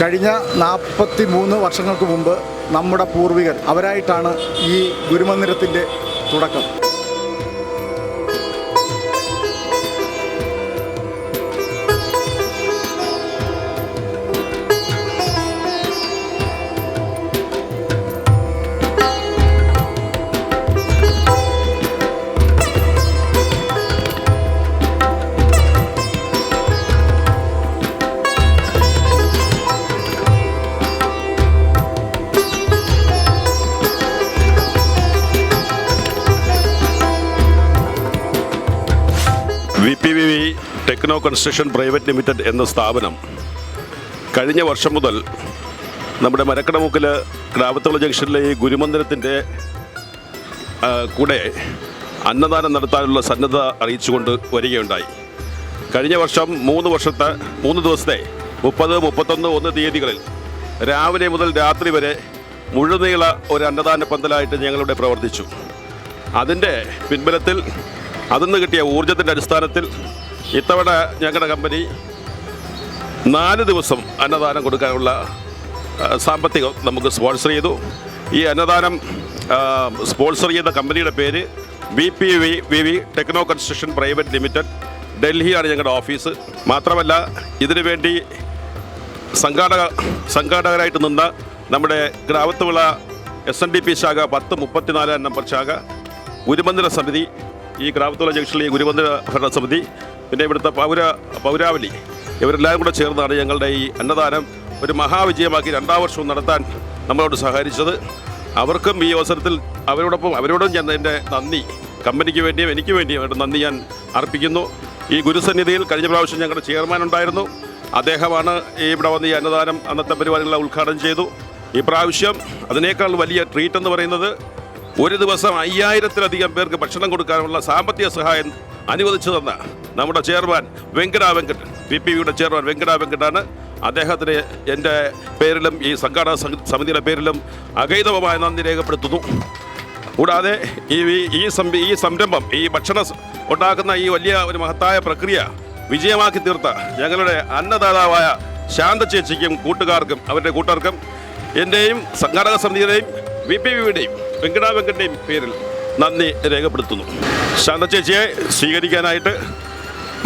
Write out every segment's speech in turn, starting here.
കഴിഞ്ഞ നാൽപ്പത്തി മൂന്ന് വർഷങ്ങൾക്ക് മുമ്പ് നമ്മുടെ പൂർവികർ അവരായിട്ടാണ് ഈ ഗുരുമന്ദിരത്തിന്റെ തുടക്കം. V P V V techno construction private limited എന്ന സ്ഥാപനം കഴിഞ്ഞ വർഷം മുതൽ നമ്മുടെ മരക്കടമുക്കിൽ ക്രാവത്തുള്ള ജംഗ്ഷനിലെ ഈ ഗുരുമന്ദിരത്തിന്റെ കൂടെ അന്നദാനം നടത്താനുള്ള സന്നദ്ധ അറിയിച്ചുകൊണ്ട് വരികയുണ്ടായി. കഴിഞ്ഞ വർഷം മൂന്ന് വർഷത്തെ മൂന്ന് ദിവസത്തെ മുപ്പത് മുപ്പത്തൊന്ന് ഒന്ന് തീയതികളിൽ രാവിലെ മുതൽ രാത്രി വരെ മുഴുനീള ഒരു അന്നദാന പന്തലായിട്ട് ഞങ്ങളിവിടെ പ്രവർത്തിച്ചു. അതിന്റെ പിൻബലത്തിൽ അതിന്ന് കിട്ടിയ ഊർജത്തിന്റെ അടിസ്ഥാനത്തിൽ ഇത്തവണ ഞങ്ങളുടെ കമ്പനി നാല് ദിവസം അന്നദാനം കൊടുക്കാനുള്ള സാമ്പത്തികം നമുക്ക് സ്പോൺസർ ചെയ്തു. ഈ അന്നദാനം സ്പോൺസർ ചെയ്ത കമ്പനിയുടെ പേര് B P V V V techno construction private limited. ഡൽഹിയാണ് ഞങ്ങളുടെ ഓഫീസ്. മാത്രമല്ല ഇതിനു വേണ്ടി സംഘാടക സംഘാടകരായിട്ട് നിന്ന നമ്മുടെ Gramathuvila S N D P ശാഖ പത്ത് മുപ്പത്തിനാല് നമ്പർ ശാഖ ഗുരുമന്ദിര സമിതി ഈ ഗ്രാമത്തുള്ള ജംഗ്ഷനിൽ ഈ ഗുരുമന്ദിര ഭരണ സമിതി പിന്നെ ഇവിടുത്തെ പൗര പൗരാവലി ഇവരെല്ലാവരും കൂടെ ചേർന്നാണ് ഞങ്ങളുടെ ഈ അന്നദാനം ഒരു മഹാവിജയമാക്കി രണ്ടാം വർഷവും നടത്താൻ നമ്മളോട് സഹകരിച്ചത്. അവർക്കും ഈ അവസരത്തിൽ അവരോടൊപ്പം അവരോടും ഞാൻ എന്റെ നന്ദി കമ്പനിക്ക് വേണ്ടിയും എനിക്ക് വേണ്ടിയും അവരുടെ നന്ദി ഞാൻ അർപ്പിക്കുന്നു. ഈ ഗുരുസന്നിധിയിൽ കഴിഞ്ഞ പ്രാവശ്യം ഞങ്ങളുടെ ചെയർമാൻ ഉണ്ടായിരുന്നു. അദ്ദേഹമാണ് ഈ ഇവിടെ വന്ന് ഈ അന്നദാനം അന്നത്തെ പരിപാടികളെ ഉദ്ഘാടനം ചെയ്തു. ഈ പ്രാവശ്യം അതിനേക്കാൾ വലിയ ട്രീറ്റ് എന്ന് പറയുന്നത് ഒരു ദിവസം അയ്യായിരത്തിലധികം പേർക്ക് ഭക്ഷണം കൊടുക്കാനുള്ള സാമ്പത്തിക സഹായം അനുവദിച്ചു തന്ന നമ്മുടെ chairman Venkata Venkat P P വിയുടെ ചെയർമാൻ വെങ്കട വെങ്കട്ടാണ് അദ്ദേഹത്തിന് എന്റെ പേരിലും ഈ സംഘാടക സമിതിയുടെ പേരിലും അഗൈതവമായ നന്ദി രേഖപ്പെടുത്തുന്നു. കൂടാതെ ഈ ഈ- ഈ സംരംഭം ഈ ഭക്ഷണം ഉണ്ടാക്കുന്ന ഈ വലിയ ഒരു മഹത്തായ പ്രക്രിയ വിജയമാക്കി തീർത്ത ഞങ്ങളുടെ അന്നദാതാവായ ശാന്ത ചേച്ചിക്കും കൂട്ടുകാർക്കും അവരുടെ കൂട്ടർക്കും എന്റെയും സംഘാടക സമിതിയുടെയും വി പി വിയുടെയും വെങ്കട പേരിൽ നന്ദി രേഖപ്പെടുത്തുന്നു. ശാന്ത ചേച്ചിയെ സ്വീകരിക്കാനായിട്ട്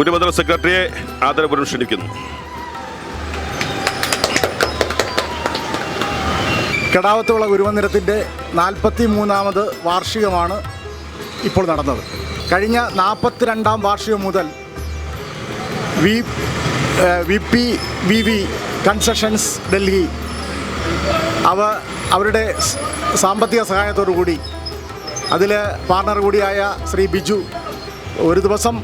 ഉന്നമതല സെക്രട്ടറിയെ ആദരപൂർവം ക്ഷണിക്കുന്നു. കെടാവത്തുള്ള ഗുരുമന്ദിരത്തിന്റെ നാൽപ്പത്തി മൂന്നാമത് വാർഷികമാണ് ഇപ്പോൾ നടന്നത്. കഴിഞ്ഞ നാൽപ്പത്തിരണ്ടാം വാർഷികം മുതൽ V V P V V concessions Delhi അവ അവരുടെ സാമ്പത്തിക സഹായത്തോടു കൂടി അതിൽ പാർട്ണർ കൂടിയായ ശ്രീ ബിജു ഒരു ദിവസം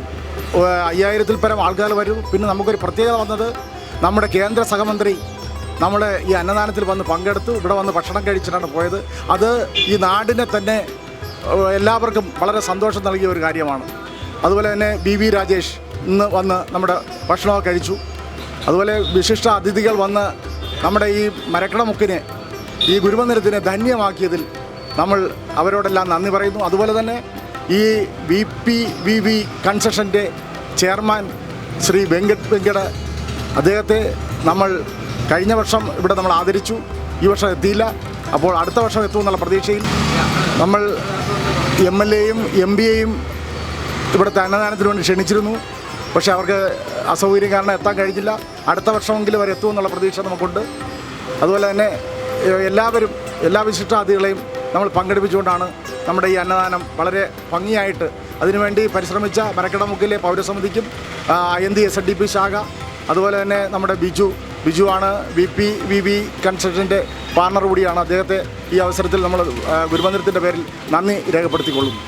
അയ്യായിരത്തിൽ പരം ആൾക്കാർ വരും. പിന്നെ നമുക്കൊരു പ്രത്യേകത വന്നത് നമ്മുടെ കേന്ദ്ര സഹമന്ത്രി നമ്മൾ ഈ അന്നദാനത്തിൽ വന്ന് പങ്കെടുത്തു. ഇവിടെ വന്ന് ഭക്ഷണം കഴിച്ചിട്ടാണ് പോയത്. അത് ഈ നാടിനെ തന്നെ എല്ലാവർക്കും വളരെ സന്തോഷം നൽകിയ ഒരു കാര്യമാണ്. അതുപോലെ തന്നെ ബി വി രാജേഷ് ഇന്ന് വന്ന് നമ്മുടെ ഭക്ഷണമൊക്കെ കഴിച്ചു. അതുപോലെ വിശിഷ്ട അതിഥികൾ വന്ന് നമ്മുടെ ഈ മരക്കടമുക്കിനെ ഈ ഗുരുമന്ദിരത്തിനെ ധന്യമാക്കിയതിൽ നമ്മൾ അവരോടെല്ലാം നന്ദി പറയുന്നു. അതുപോലെ തന്നെ ഈ വി പി വി വി കൺസെഷന്റെ ചെയർമാൻ ശ്രീ വെങ്കട് വെങ്കട അദ്ദേഹത്തെ നമ്മൾ കഴിഞ്ഞ വർഷം ഇവിടെ നമ്മൾ ആദരിച്ചു. ഈ വർഷം എത്തിയില്ല. അപ്പോൾ അടുത്ത വർഷം എത്തുമെന്നുള്ള പ്രതീക്ഷയിൽ നമ്മൾ എം എൽ എയും എം പിയെയും ഇവിടുത്തെ അന്നദാനത്തിന് വേണ്ടി ക്ഷണിച്ചിരുന്നു. പക്ഷേ അവർക്ക് അസൗകര്യം കാരണം എത്താൻ കഴിഞ്ഞില്ല. അടുത്ത വർഷമെങ്കിലും അവർ എത്തുമെന്നുള്ള പ്രതീക്ഷ നമുക്കുണ്ട്. അതുപോലെ തന്നെ എല്ലാവരും എല്ലാ വിശിഷ്ടാതിഥികളെയും നമ്മൾ പങ്കെടുപ്പിച്ചുകൊണ്ടാണ് നമ്മുടെ ഈ അന്നദാനം വളരെ ഭംഗിയായിട്ട് അതിനുവേണ്ടി പരിശ്രമിച്ച മരക്കടമുക്കിലെ പൗരസമിതിക്കും N D S D P ശാഖ അതുപോലെ തന്നെ നമ്മുടെ ബിജു ബിജു ആണ് വി പി വി വി കൺസ്ട്രക്ഷന്റെ പാർട്ണർ കൂടിയാണ് അദ്ദേഹത്തെ ഈ അവസരത്തിൽ നമ്മൾ ഗുരുമന്ദിരത്തിന്റെ പേരിൽ നന്ദി രേഖപ്പെടുത്തിക്കൊള്ളുന്നു.